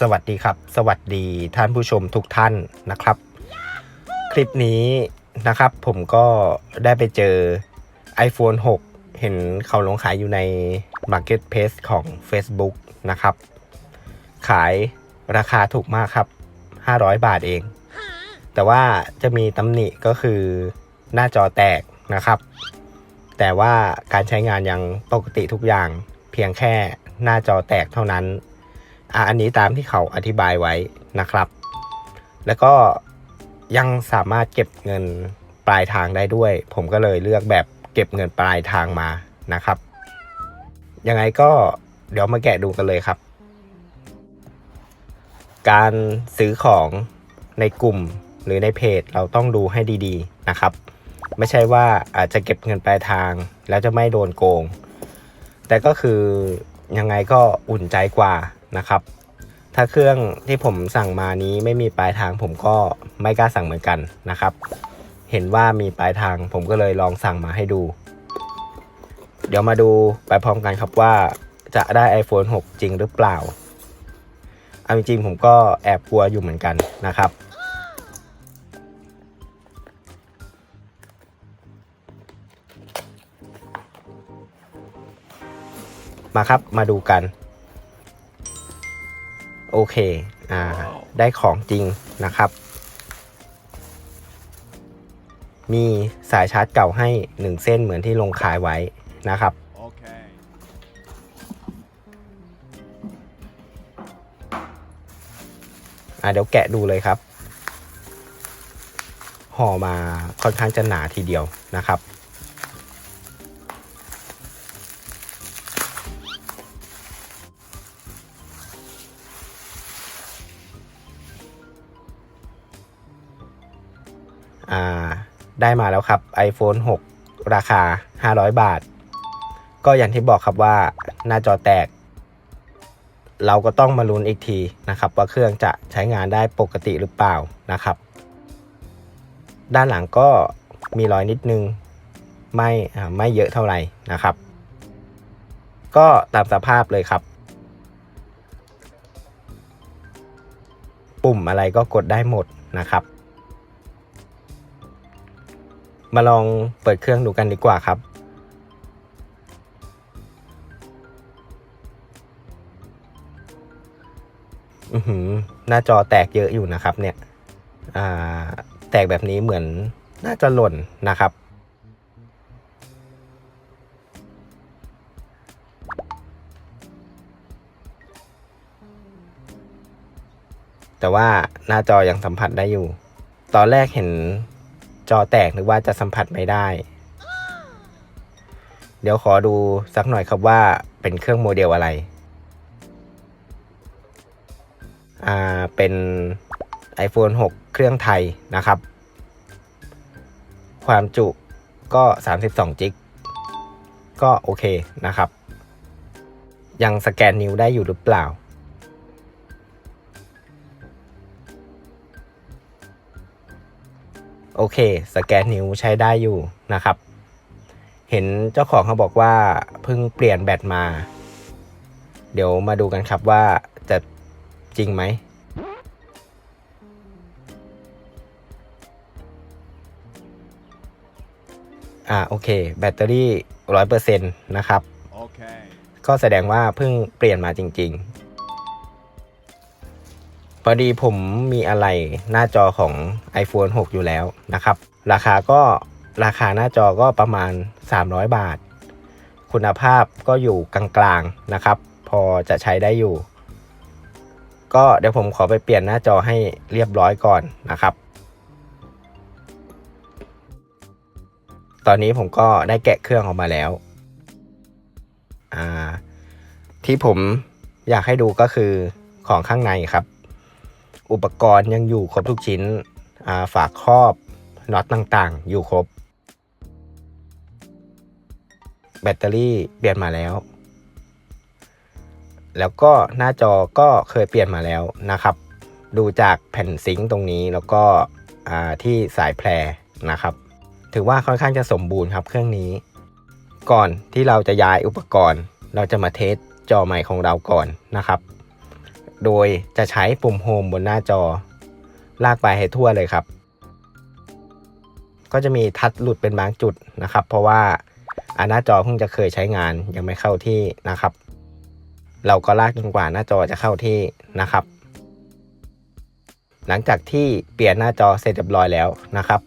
สวัสดีครับ สวัสดีท่านผู้ชมทุกท่านนะครับ คลิปนี้นะครับผมก็ได้ไปเจอ iPhone 6 เห็นเขาลงขายอยู่ใน Marketplace ของ Facebook นะครับ ขายราคาถูกมากครับ 500 บาทเอง แต่ว่าจะมีตำหนิก็คือหน้าจอแตกนะครับ แต่ว่าการใช้งานยังปกติทุกอย่างเพียงแค่หน้าจอแตกเท่านั้น อะอันนี้ตามที่เขาอธิบายไว้นะครับ แล้วก็ยังสามารถเก็บเงินปลายทางได้ด้วย ผมก็เลยเลือกแบบเก็บเงินปลายทางมานะครับ ยังไงก็เดี๋ยวมาแกะดูกันเลยครับ การซื้อของในกลุ่มหรือในเพจเราต้องดูให้ดีๆนะครับ ไม่ใช่ว่าอาจจะเก็บเงินปลายทาง แล้วจะไม่โดนโกง แต่ก็คือยังไงก็อุ่นใจกว่า นะครับ ถ้าเครื่องที่ผมสั่งมานี้ไม่มีปลายทางผมก็ไม่กล้าสั่งเหมือนกันนะครับ เห็นว่ามีปลายทางผมก็เลยลองสั่งมาให้ดู เดี๋ยวมาดูไปพร้อมกันครับว่าจะได้ iPhone 6 จริงหรือเปล่าเอาจริงๆผมก็แอบกลัวอยู่เหมือนกันนะครับมาครับ มาดูกัน โอเคอ่าได้ของจริงนะครับ มีสายชาร์จเก่าให้ 1 เส้นเหมือนที่ลงขายไว้นะครับ Okay. อ่าเดี๋ยวแกะดูเลยครับห่อมาค่อนข้างจะหนาทีเดียวนะครับ ได้มาแล้วครับ iPhone 6 ราคา 500 บาท ก็อย่างที่บอกครับว่าหน้าจอแตก เราก็ต้องมาลุ้นอีกทีนะครับ ว่าเครื่องจะใช้งานได้ปกติหรือเปล่านะครับ ด้านหลังก็มีรอยนิดนึงไม่ไม่เยอะเท่าไหร่นะครับ ก็ตามสภาพเลยครับ ปุ่มอะไรก็กดได้หมดนะครับ มาลองเปิดเครื่องดูกันดีกว่าครับ อือหือ หน้าจอแตกเยอะอยู่นะครับ เนี่ย อ่า แตกแบบนี้เหมือนน่าจะหล่นนะครับแต่ว่าหน้าจอยังสัมผัสได้อยู่ ตอนแรกเห็น จอแตกนึกว่าจะสัมผัสไม่ได้ เดี๋ยวขอดูสักหน่อยครับว่าเป็นเครื่องโมเดลอะไร อ่า เป็น iPhone 6 เครื่องไทยนะครับ ความจุก็ 32จิกก็โอเคนะครับ ยังสแกนนิ้วได้อยู่หรือเปล่า โอเค สแกนนิ้วใช้ได้อยู่นะครับ เห็นเจ้าของเขาบอกว่าเพิ่งเปลี่ยนแบตมา เดี๋ยวมาดูกันครับว่าจะจริงไหมอ่าโอเค แบตเตอรี่ร้อยเปอร์เซ็นต์นะครับ Okay. ก็แสดงว่าเพิ่งเปลี่ยนมาจริง ๆ พอดีผมมีอะไรหน้าจอของ iPhone 6 อยู่แล้วนะครับ ราคาก็ราคาหน้าจอก็ประมาณ 300 บาท คุณภาพก็อยู่กลางๆนะครับ พอจะใช้ได้อยู่ ก็เดี๋ยวผมขอไปเปลี่ยนหน้าจอให้เรียบร้อยก่อนนะครับ ตอนนี้ผมก็ได้แกะเครื่องออกมาแล้ว ที่ผมอยากให้ดูก็คือของข้างในครับ อุปกรณ์ยังอยู่ครบทุกชิ้นาฝากครอบน็อตต่างๆ อยู่ครบ แบตเตอรี่เปลี่ยนมาแล้ว แล้วก็หน้าจอก็เคยเปลี่ยนมาแล้วนะครับ ดูจากแผ่นซิงค์ตรงนี้แล้วก็ที่สายแพรนะครับ ถือว่าค่อนข้างจะสมบูรณ์ครับเครื่องนี้ ก่อนที่เราจะย้ายอุปกรณ์ เราจะมาเทสจอใหม่ของเราก่อนนะครับ โดยจะใช้ปุ่มโฮมบนหน้าจอ ลากไปให้ทั่วเลยครับ ก็จะมีทัดหลุดเป็นบางจุดนะครับ เพราะว่าหน้าจอเพิ่งจะเคยใช้งานยังไม่เข้าที่นะครับ เราก็ลากจนกว่าหน้าจอจะเข้าที่นะครับ หลังจากที่เปลี่ยนหน้าจอเสร็จเรียบร้อยแล้วนะครับ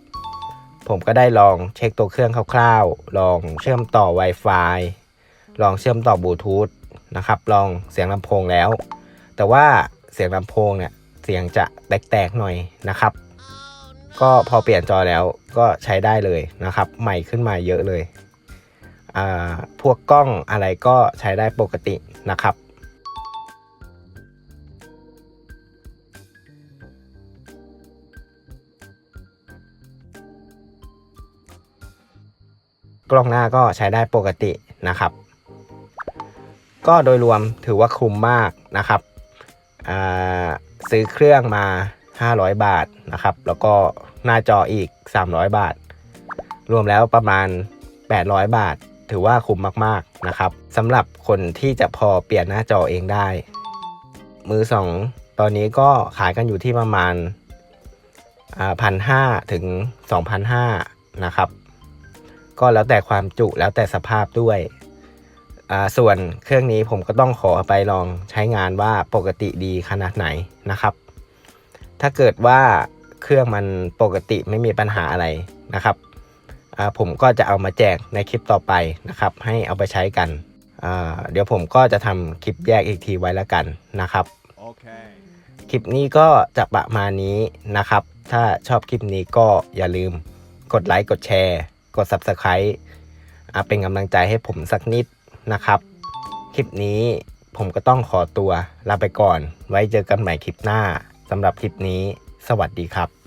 ผมก็ได้ลองเช็คตัวเครื่องคร่าวๆ ลองเชื่อมต่อ Wi-Fi ลองเชื่อมต่อบลูทูธนะครับ ลองเสียงลำโพงแล้ว แต่ว่าเสียงลำโพงเนี่ยเสียงจะแตกๆหน่อยนะครับ ก็พอเปลี่ยนจอแล้วก็ใช้ได้เลยนะครับใหม่ขึ้นมาเยอะเลยอ่าพวกกล้องอะไรก็ใช้ได้ปกตินะครับกล้องหน้าก็ใช้ได้ปกตินะครับ ก็โดยรวมถือว่าคุ้มมากนะครับ ซื้อเครื่องมา 500 บาทนะครับ แล้วก็หน้าจออีก 300 บาท รวมแล้วประมาณ 800 บาท ถือว่าคุ้มมากๆนะครับสำหรับคนที่จะพอเปลี่ยนหน้าจอเองได้ มือสองตอนนี้ก็ขายกันอยู่ที่ประมาณพันห้าถึง 2,500 นะครับ ก็แล้วแต่ความจุแล้วแต่สภาพด้วย ส่วนเครื่องนี้ผมก็ต้องขอไปลองใช้งานว่าปกติดีขนาดไหนนะครับ ถ้าเกิดว่าเครื่องมันปกติไม่มีปัญหาอะไรนะครับผมก็จะเอามาแจกในคลิปต่อไปนะครับ ให้เอาไปใช้กันเดี๋ยวผมก็จะทำคลิปแยกอีกทีไว้แล้วกันนะครับ Okay. คลิปนี้ก็จะประมาณนี้นะครับ ถ้าชอบคลิปนี้ก็อย่าลืมกดไลค์กดแชร์ กด Subscribe เป็นกำลังใจให้ผมสักนิด นะครับ คลิปนี้ผมก็ต้องขอตัวลาไปก่อน ไว้เจอกันใหม่คลิปหน้าสำหรับคลิปนี้ สวัสดีครับ